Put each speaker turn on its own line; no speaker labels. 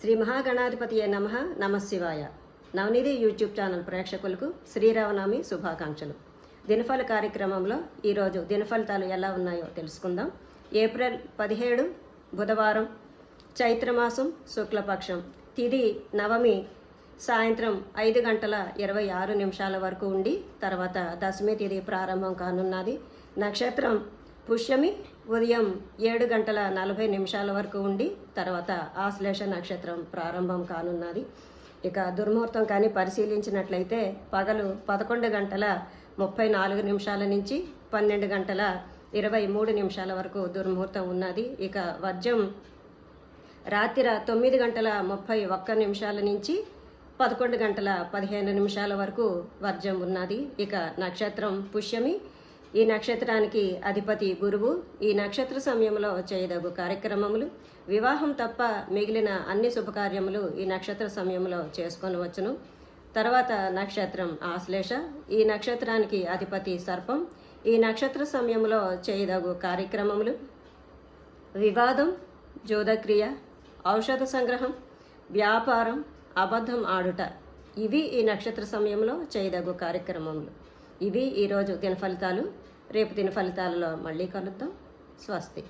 శ్రీ మహాగణాధిపతి నమ నమశివాయ నవనిధి YouTube channel ప్రేక్షకులకు శ్రీరామనవమి శుభాకాంక్షలు. దినఫల కార్యక్రమంలో ఈరోజు దినఫలితాలు ఎలా ఉన్నాయో తెలుసుకుందాం. ఏప్రిల్ పదిహేడు బుధవారం చైత్రమాసం శుక్లపక్షం. తిది నవమి సాయంత్రం ఐదు గంటల ఇరవై ఆరు నిమిషాల వరకు ఉండి తర్వాత దశమి తిది ప్రారంభం కానున్నది. నక్షత్రం పుష్యమి ఉదయం ఏడు గంటల నలభై నిమిషాల వరకు ఉండి తర్వాత ఆశ్లేష నక్షత్రం ప్రారంభం కానున్నది. ఇక దుర్ముహూర్తం కానీ పరిశీలించినట్లయితే పగలు పదకొండు గంటల ముప్పై నాలుగు నిమిషాల నుంచి పన్నెండు గంటల ఇరవై మూడు నిమిషాల వరకు దుర్ముహూర్తం ఉన్నది. ఇక వర్జం రాత్రి తొమ్మిది గంటల ముప్పై ఒక్క నిమిషాల నుంచి పదకొండు గంటల పదిహేను నిమిషాల వరకు వర్జం ఉన్నది. ఇక నక్షత్రం పుష్యమి ఈ నక్షత్రానికి అధిపతి గురువు. ఈ నక్షత్ర సమయంలో చేయదగు కార్యక్రమములు వివాహం తప్ప మిగిలిన అన్ని శుభకార్యములు ఈ నక్షత్ర సమయంలో చేసుకొనవచ్చును తర్వాత నక్షత్రం ఆశ్లేష. ఈ నక్షత్రానికి అధిపతి సర్పం. ఈ నక్షత్ర సమయంలో చేయదగు కార్యక్రమములు వివాదం జోదక్రియ ఔషధ సంగ్రహం వ్యాపారం అబద్ధం ఆడుట. ఇవి ఈ నక్షత్ర సమయంలో చేయదగు కార్యక్రమములు. ఇవి ఈరోజు దిన ఫలితాలు రేపు దీని ఫలితాలలో మళ్ళీ కలుద్దాం. స్వస్తి.